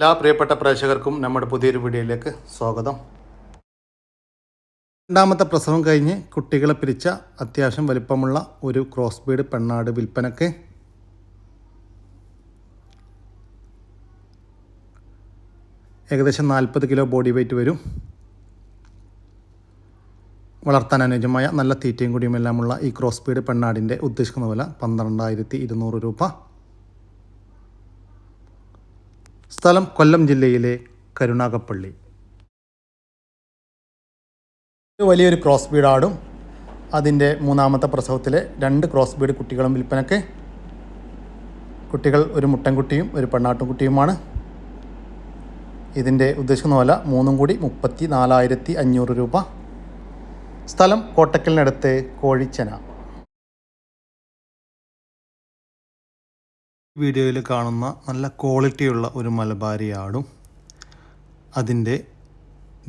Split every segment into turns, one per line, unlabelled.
എല്ലാ പ്രിയപ്പെട്ട പ്രേക്ഷകർക്കും നമ്മുടെ പുതിയൊരു വീഡിയോയിലേക്ക് സ്വാഗതം. രണ്ടാമത്തെ പ്രസവം കഴിഞ്ഞ് കുട്ടികളെ പിരിച്ച അത്യാവശ്യം വലിപ്പമുള്ള ഒരു ക്രോസ് ബീഡ് പെണ്ണാട് വിൽപ്പനക്ക് ഏകദേശം നാൽപ്പത് കിലോ ബോഡി വെയ്റ്റ് വരും. വളർത്താൻ അനുയോജ്യമായ നല്ല തീറ്റയും കുടിയുമെല്ലാമുള്ള ഈ ക്രോസ് ബീഡ് പെണ്ണാടിന്റെ ഉദ്ദേശിക്കുന്ന വില പന്ത്രണ്ടായിരത്തി ഇരുന്നൂറ് രൂപ. സ്ഥലം കൊല്ലം ജില്ലയിലെ കരുണാകപ്പള്ളി വലിയൊരു ക്രോസ് ബീഡ് ആടും അതിന്റെ മൂന്നാമത്തെ പ്രസവത്തിലെ രണ്ട് ക്രോസ് ബീഡ് കുട്ടികളും വിൽപ്പനയ്ക്ക് കുട്ടികൾ ഒരു മുട്ടൻകുട്ടിയും ഒരു പെണ്ണാട്ടുംകുട്ടിയുമാണ്. ഇതിന്റെ ഉദ്ദേശിക്കുന്ന വില മൂന്നും കൂടി മുപ്പത്തി നാലായിരത്തി അഞ്ഞൂറ് രൂപ. സ്ഥലം കോട്ടക്കലിനടുത്ത് കോഴിച്ചന. വീഡിയോയിൽ കാണുന്ന നല്ല ക്വാളിറ്റിയുള്ള ഒരു മലബാരി ആടും അതിന്റെ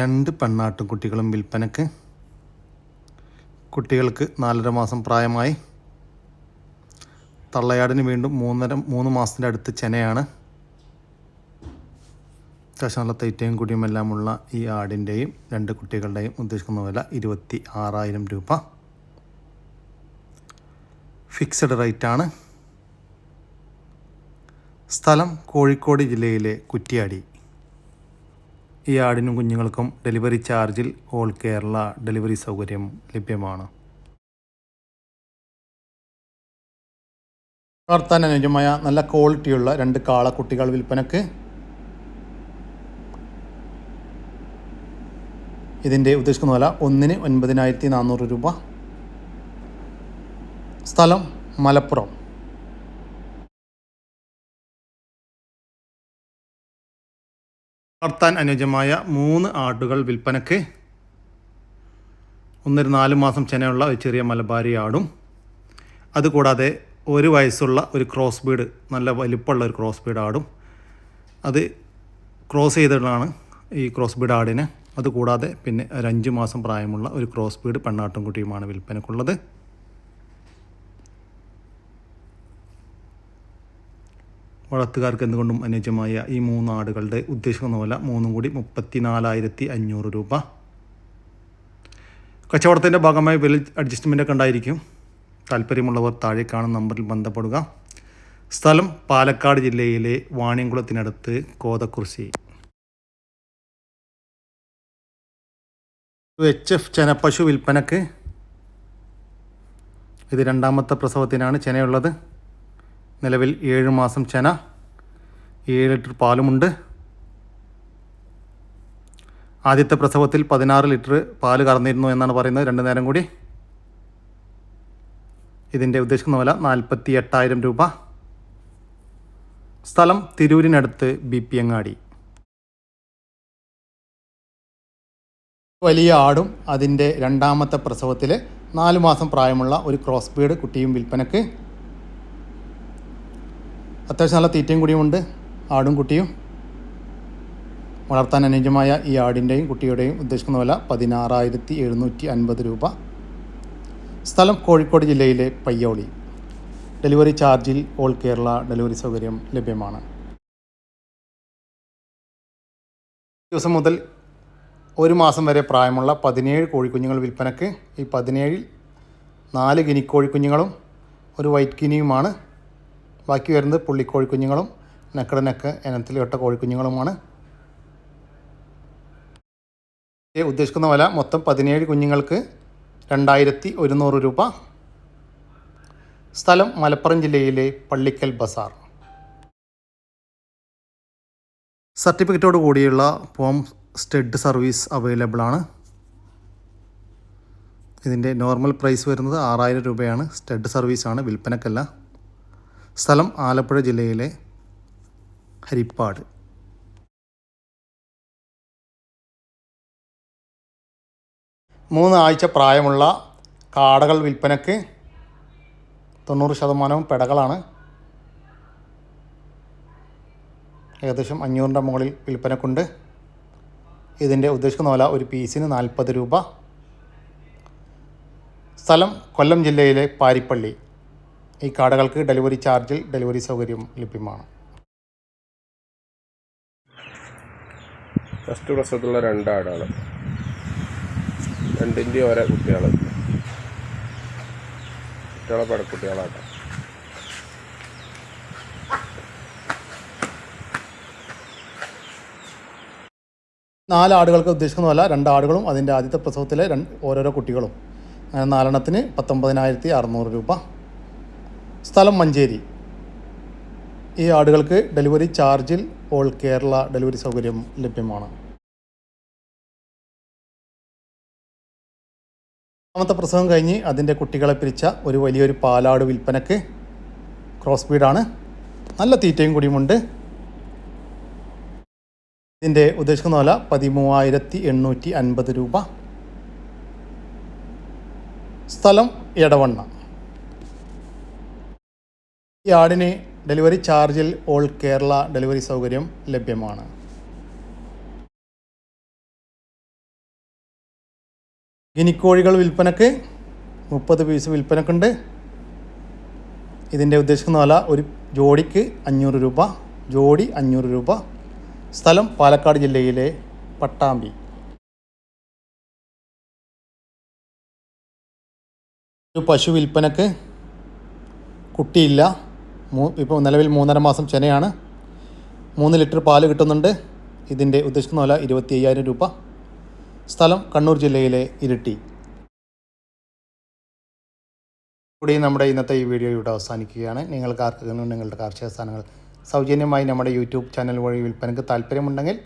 രണ്ട് പെണ്ണാട്ടും കുട്ടികളും വിൽപ്പനക്ക് കുട്ടികൾക്ക് നാലര മാസം പ്രായമായി. തള്ളയാടിന് വീണ്ടും മൂന്നര മൂന്ന് മാസത്തിന്റെ അടുത്ത് ചെനയാണ്. അത്യാവശ്യം നല്ല തൈറ്റയും കുടിയുമെല്ലാമുള്ള ഈ ആടിന്റെയും രണ്ട് കുട്ടികളുടെയും ഉദ്ദേശിക്കുന്ന വില ഇരുപത്തി ആറായിരം രൂപ. ഫിക്സഡ് റേറ്റാണ്. സ്ഥലം കോഴിക്കോട് ജില്ലയിലെ കുറ്റിയാടി. ഈ ആടിനും കുഞ്ഞുങ്ങൾക്കും ഡെലിവറി ചാർജിൽ ഓൾ കേരള ഡെലിവറി സൗകര്യം ലഭ്യമാണ്. വളർത്താൻ അനുയോജ്യമായ നല്ല ക്വാളിറ്റിയുള്ള രണ്ട് കാളക്കുട്ടികൾ വിൽപ്പനക്ക് ഇതിന്റെ ഉദ്ദേശിക്കുന്ന വില ഒന്നിന് ഒൻപതിനായിരത്തി നാനൂറ് രൂപ. സ്ഥലം മലപ്പുറം. വളർത്താൻ അനുയോജ്യമായ മൂന്ന് ആടുകൾ വിൽപ്പനക്ക് ഒന്നൊരു നാല് മാസം ചെനയുള്ള ഒരു ചെറിയ മലബാരി ആടും അതുകൂടാതെ ഒരു വയസ്സുള്ള ഒരു ക്രോസ് ബീഡ് നല്ല വലിപ്പമുള്ള ഒരു ക്രോസ് ബീഡ് ആടും. അത് ക്രോസ് ചെയ്തിട്ടാണ് ഈ ക്രോസ് ബീഡ് ആടിന്. അതുകൂടാതെ പിന്നെ ഒരു അഞ്ച് മാസം പ്രായമുള്ള ഒരു ക്രോസ് ബീഡ് പെണ്ണാട്ടും കുട്ടിയുമാണ് വിൽപ്പനക്കുള്ളത് വളർത്തുകാർക്ക് എന്തുകൊണ്ടും അനുയോജ്യമായ ഈ മൂന്ന് ആടുകളുടെ ഉദ്ദേശിക്കുന്ന പോലെ മൂന്നും കൂടി മുപ്പത്തി നാലായിരത്തി അഞ്ഞൂറ് രൂപ. കച്ചവടത്തിന്റെ ഭാഗമായി വില അഡ്ജസ്റ്റ്മെന്റ് ഒക്കെ ഉണ്ടായിരിക്കും. താല്പര്യമുള്ളവർ താഴെ കാണുന്ന നമ്പറിൽ ബന്ധപ്പെടുക. സ്ഥലം പാലക്കാട് ജില്ലയിലെ വാണിയംകുളത്തിനടുത്ത് കോതക്കുറിശി എച്ച് എഫ് ചെനപ്പശു വിൽപ്പനക്ക്. ഇത് രണ്ടാമത്തെ പ്രസവത്തിനാണ് ചെനയുള്ളത്. നിലവിൽ ഏഴ് മാസം ചെന ഏഴ് ലിറ്റർ പാലുമുണ്ട്. ആദ്യത്തെ പ്രസവത്തിൽ പതിനാറ് ലിറ്റർ പാൽ കറന്നിരുന്നു എന്നാണ് പറയുന്നത്. രണ്ട് നേരം കൂടി. ഇതിന്റെ ഉദ്ദേശിക്കുന്ന വില നാൽപ്പത്തി എട്ടായിരം രൂപ. സ്ഥലം തിരൂരിനടുത്ത് ബി പി അങ്ങാടി. വലിയ ആടും അതിന്റെ രണ്ടാമത്തെ പ്രസവത്തിൽ നാല് മാസം പ്രായമുള്ള ഒരു ക്രോസ് ബീഡ് കുട്ടിയും വിൽപ്പനക്ക്. അത്യാവശ്യം നല്ല തീറ്റയും കൂടിയുമുണ്ട് ആടും കുട്ടിയും. വളർത്താൻ അനുയോജ്യമായ ഈ ആടിന്റെയും കുട്ടിയുടെയും ഉദ്ദേശിക്കുന്ന വില പതിനാറായിരത്തി എഴുന്നൂറ്റി അൻപത് രൂപ. സ്ഥലം കോഴിക്കോട് ജില്ലയിലെ പയ്യോളി. ഡെലിവറി ചാർജിൽ ഓൾ കേരള ഡെലിവറി സൗകര്യം ലഭ്യമാണ്. ദിവസം മുതൽ ഒരു മാസം വരെ പ്രായമുള്ള പതിനേഴ് കോഴിക്കുഞ്ഞുങ്ങൾ വിൽപ്പനക്ക്. ഈ പതിനേഴിൽ നാല് ഗിനിക്കോഴിക്കുഞ്ഞുങ്ങളും ഒരു വൈറ്റ് ഗിനിയുമാണ്. ബാക്കി വരുന്നത് പുള്ളിക്കോഴിക്കുഞ്ഞുങ്ങളും നെക്കട നെക്ക് ഇനത്തിലിട്ട കോഴിക്കുഞ്ഞുങ്ങളുമാണ്. ഉദ്ദേശിക്കുന്ന വില മൊത്തം പതിനേഴ് കുഞ്ഞുങ്ങൾക്ക് രണ്ടായിരത്തി ഒരുന്നൂറ് രൂപ. സ്ഥലം മലപ്പുറം ജില്ലയിലെ പള്ളിക്കൽ ബസാർ. സർട്ടിഫിക്കറ്റോട് കൂടിയുള്ള പോം സ്റ്റെഡ് സർവീസ് അവൈലബിൾ ആണ്. ഇതിന്റെ നോർമൽ പ്രൈസ് വരുന്നത് ആറായിരം രൂപയാണ്. സ്റ്റെഡ് സർവീസാണ് വിൽപ്പനക്കല്ല. സ്ഥലം ആലപ്പുഴ ജില്ലയിലെ ഹരിപ്പാട്. മൂന്ന് ആഴ്ച പ്രായമുള്ള കാടകൾ വിൽപ്പനക്ക് തൊണ്ണൂറ് ശതമാനവും പെടകളാണ് ഏകദേശം അഞ്ഞൂറിന്റെ മുകളിൽ വിൽപ്പനക്കുണ്ട്. ഇതിന്റെ ഉദ്ദേശിക്കുന്ന വില ഒരു പീസിന് നാൽപ്പത് രൂപ. സ്ഥലം കൊല്ലം ജില്ലയിലെ പാരിപ്പള്ളി. ഈ കാർഡുകൾക്ക് ഡെലിവറി ചാർജിൽ ഡെലിവറി സൗകര്യം ലഭ്യമാണ്.
ഫസ്റ്റ് പ്രസവത്തിലുള്ള രണ്ടാടാണ് രണ്ടിന്റെ ഓരോ കുട്ടികൾ കുട്ടികളെ പടക്കുട്ടികളാട്ടോ
നാല് ആടുകൾക്ക് ഉദ്ദേശിക്കുന്നതല്ല രണ്ട് ആടുകളും അതിന്റെ ആദ്യത്തെ പ്രസവത്തിലെ രണ്ട് ഓരോരോ കുട്ടികളും. അങ്ങനെ നാലെണ്ണത്തിന് പത്തൊമ്പതിനായിരത്തി അറുന്നൂറ് രൂപ. സ്ഥലം മഞ്ചേരി. ഈ ആടുകൾക്ക് ഡെലിവറി ചാർജിൽ ഓൾ കേരള ഡെലിവറി സൗകര്യം ലഭ്യമാണ്. രണ്ടാമത്തെ പ്രസവം കഴിഞ്ഞ് അതിന്റെ കുട്ടികളെ പിരിച്ച ഒരു വലിയൊരു പാലാട് വിൽപ്പനക്ക് ക്രോസ് ബീഡാണ് നല്ല തീറ്റയും കൂടിയുമുണ്ട്. ഇതിന്റെ ഉദ്ദേശിക്കുന്ന വില പതിമൂവായിരത്തി എണ്ണൂറ്റി അൻപത് രൂപ. സ്ഥലം എടവണ്ണ. ഈ ആടിന് ഡെലിവറി ചാർജിൽ ഓൾ കേരള ഡെലിവറി സൗകര്യം ലഭ്യമാണ്. ഗിനിക്കോഴികൾ വിൽപ്പനക്ക് മുപ്പത് പീസ് വിൽപ്പനക്കുണ്ട്. ഇതിന്റെ ഉദ്ദേശിക്കുന്ന വില ഒരു ജോഡിക്ക് അഞ്ഞൂറ് രൂപ ജോഡി അഞ്ഞൂറ് രൂപ. സ്ഥലം പാലക്കാട് ജില്ലയിലെ പട്ടാമ്പി. ഒരു പശു വിൽപ്പനക്ക് കുട്ടിയില്ല മൂ ഇപ്പോൾ നിലവിൽ മൂന്നര മാസം ചെനയാണ് മൂന്ന് ലിറ്റർ പാൽ കിട്ടുന്നുണ്ട്. ഇതിന്റെ ഉദ്ദേശിക്കുന്ന വില ഇരുപത്തി അയ്യായിരം രൂപ. സ്ഥലം കണ്ണൂർ ജില്ലയിലെ ഇരിട്ടി. കൂടി നമ്മുടെ ഇന്നത്തെ ഈ വീഡിയോ ഇവിടെ അവസാനിക്കുകയാണ്. നിങ്ങൾക്ക് ആർക്കെങ്കിലും നിങ്ങളുടെ കാർഷിക സാധനങ്ങൾ സൗജന്യമായി നമ്മുടെ യൂട്യൂബ് ചാനൽ വഴി വിൽപ്പനയ്ക്ക് താല്പര്യമുണ്ടെങ്കിൽ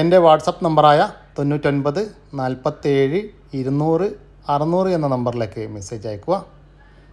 എന്റെ വാട്സപ്പ് നമ്പറായ തൊണ്ണൂറ്റൊൻപത് നാൽപ്പത്തേഴ് ഇരുന്നൂറ് അറുന്നൂറ് എന്ന നമ്പറിലേക്ക് മെസ്സേജ് അയക്കുക